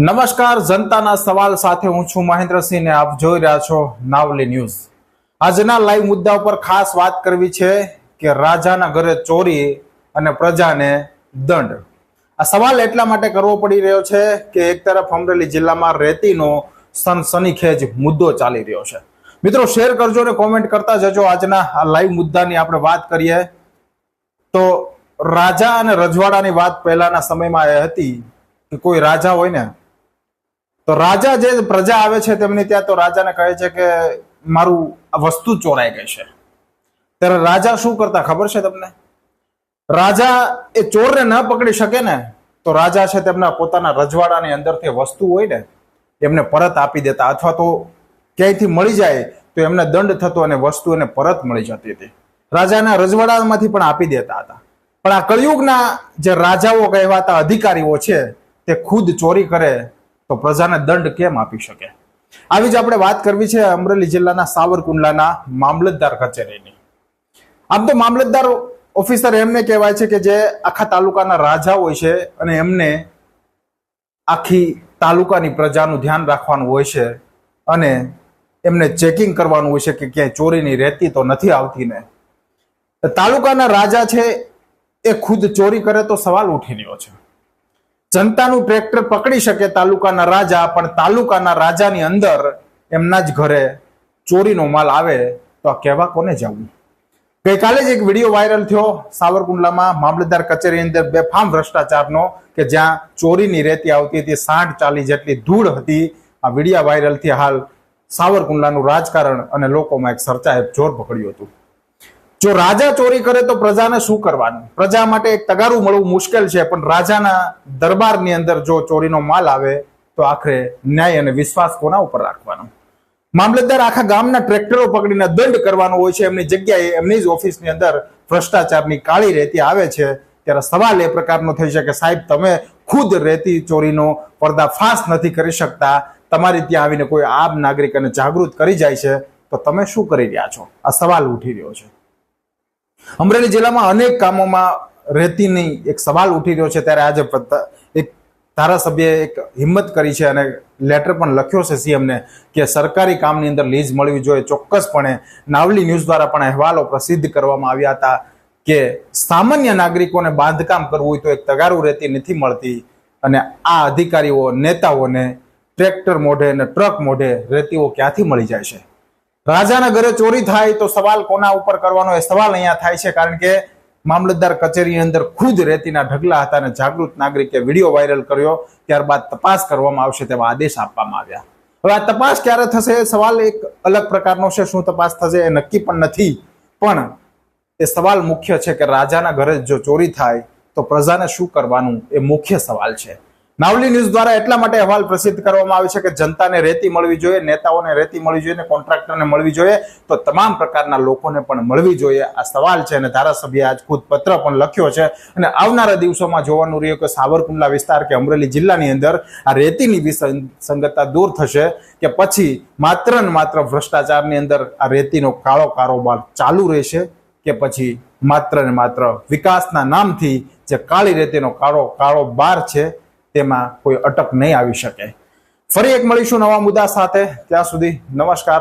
નમસ્કાર, જનતાના સવાલ સાથે હું છું મહેન્દ્રસિંહ ને આપ જોઈ રહ્યા છો નાવલી ન્યૂઝ. આજના લાઈવ મુદ્દા ઉપર ખાસ વાત કરવી છે કે રાજાના ઘરે ચોરી અને પ્રજાને દંડ. આ સવાલ એટલા માટે કરવો પડી રહ્યો છે કે એક તરફ અમરેલી જિલ્લામાં રેતીનો સનસનીખેજ મુદ્દો ચાલી રહ્યો છે. મિત્રો, શેર કરજો ને કોમેન્ટ કરતા જજો આજના આ લાઈવ મુદ્દાની આપણે વાત કરીએ. તો રાજા અને રજવાડાની વાત પહેલાના સમયમાં એ હતી કે કોઈ રાજા હોય ને તો રાજા જે પ્રજા આવે છે તેમની ત્યાં તો રાજાને કહે છે કે મારું વસ્તુ ચોરાઈ ગઈ છે. ત્યારે રાજા શું કરતા ખબર છે તમને? રાજા એ ચોરને ન પકડી શકે ને, તો રાજા છે તેમના પોતાના રજવાડાની અંદરથી વસ્તુ હોય ને, એમને પરત આપી દેતા. અથવા તો ક્યાંયથી મળી જાય, તો એમને દંડ થતો અને વસ્તુ એને પરત મળી જતી હતી. રાજાના રજવાડામાંથી પણ આપી દેતા હતા. પણ આ કળિયુગના જે રાજાઓ કહેવાતા અધિકારીઓ છે, તે ખુદ ચોરી કરે તો પ્રજાને દંડ કેમ આપી શકે? આવી જ આપણે વાત કરવી છે અમરેલી જિલ્લાના સાવરકુંડલાના મામલતદાર કચેરીની. આમ તો મામલતદાર ઓફિસર એમને કહેવાય છે કે જે આખા તાલુકાના રાજા હોય છે અને એમને આખી તાલુકાની પ્રજાનું ધ્યાન રાખવાનું હોય છે અને એમને ચેકિંગ કરવાનું હોય છે કે ક્યાંય ચોરીની રહેતી તો નથી આવતી ને. તાલુકાના રાજા છે એ ખુદ ચોરી કરે તો સવાલ ઉઠી રહ્યો છે. જનતાનું ટ્રેક્ટર પકડી શકે તાલુકાના રાજા, પણ તાલુકાના રાજાની અંદર એમના જ ઘરે ચોરીનો માલ આવે તો આ કહેવા કોને જવું? ગઈકાલે જ એક વીડિયો વાયરલ થયો સાવરકુંડલામાં મામલતદાર કચેરી અંદર બેફામ ભ્રષ્ટાચારનો કે જ્યાં ચોરીની રેતી આવતી હતી, સાઠ ચાલી જેટલી ધૂળ હતી. આ વીડિયો વાયરલથી હાલ સાવરકુંડલાનું રાજકારણ અને લોકોમાં એક ચર્ચાએ જોર પકડ્યું હતું. જો રાજા ચોરી કરે તો પ્રજાને શું કરવાનું? પ્રજા માટે એક તગારું મળવું મુશ્કેલ છે, પણ રાજાના દરબારની અંદર જો ચોરીનો માલ આવે, તો આખરે ન્યાય અને વિશ્વાસ કોના ઉપર રાખવાનો? મામલતદાર આખા ગામના ટ્રેક્ટરો પકડીને દંડ કરવાનો હોય છે, એમની જગ્યાએ એમની જ ઓફિસની અંદર ભ્રષ્ટાચારની કાળી રેતી આવે છે, ત્યારે સવાલ એ પ્રકારનો થઈ શકે, સાહેબ, તમે ખુદ રેતી ચોરીનો પર્દાફાશ નથી કરી શકતા, તમારી ત્યાં આવીને કોઈ આમ નાગરિક અને જાગૃત કરી જાય છે, તો તમે શું કરી રહ્યા છો? આ સવાલ ઉઠી રહ્યો છે. અમરેલી જિલ્લામાં અનેક કામોમાં રેતીની એક સવાલ ઉઠી રહ્યો છે ત્યારે આજે એક ધારાસભ્યએ એક હિંમત કરી છે અને લેટર પણ લખ્યો છે સીએમને કે સરકારી કામની અંદર લીઝ મળવી જોઈએ. ચોક્કસપણે નાવલી ન્યૂઝ દ્વારા પણ અહેવાલો પ્રસિદ્ધ કરવામાં આવ્યા હતા કે સામાન્ય નાગરિકોને બાંધકામ કરવું હોય તો એક તગારું રેતી નથી મળતી અને આ અધિકારીઓ, નેતાઓને ટ્રેક્ટર મોઢે અને ટ્રક મોઢે રેતીઓ ક્યાંથી મળી જાય છે? રાજાના ઘરે ચોરી થાય તો સવાલ કોના ઉપર કરવાનો એ સવાલ અહીંયા થાય છે, કારણ કે મામલતદાર કચેરીની અંદર ખુદ રેતીના ઢગલા હતા અને જાગૃત નાગરિકે વીડિયો વાયરલ કર્યો, ત્યારબાદ તપાસ કરવામાં આવશે તેવા આદેશ આપવામાં આવ્યા. હવે આ તપાસ ક્યારે થશે એ સવાલ એક અલગ પ્રકારનો છે, શું તપાસ થશે એ નક્કી પણ નથી. પણ એ સવાલ મુખ્ય છે કે રાજાના ઘરે જો ચોરી થાય તો પ્રજાને શું કરવાનું એ મુખ્ય સવાલ છે. નાવલી ન્યૂઝ દ્વારા એટલા માટે અહેવાલ પ્રસિદ્ધ કરવામાં આવે છે કે જનતાને રેતી મળવી જોઈએ, નેતાઓને રેતી મળવી જોઈએ કોન્ટ્રાક્ટરને મળવી જોઈએ, તો તમામ પ્રકારના લોકોને પણ મળવી જોઈએ. આ સવાલ છે અને ધારાસભ્ય આજ ખુદ પત્ર પણ લખ્યો છે. અને આવનારા દિવસોમાં જોવાનું રહ્યું કે સાવરકુંડલા વિસ્તાર કે અમરેલી જિલ્લાની અંદર આ રેતીની વિસંગતતા દૂર થશે કે પછી માત્ર ને માત્ર ભ્રષ્ટાચારની અંદર આ રેતીનો કાળો કારોબાર ચાલુ રહેશે કે પછી માત્ર ને માત્ર વિકાસના નામથી જે કાળી રેતીનો કાળો કાળો બાર છે તેમાં કોઈ અટક નહીં આવી શકે. ફરી એક મળીશું નવા મુદ્દા સાથે. ત્યાં સુધી નમસ્કાર.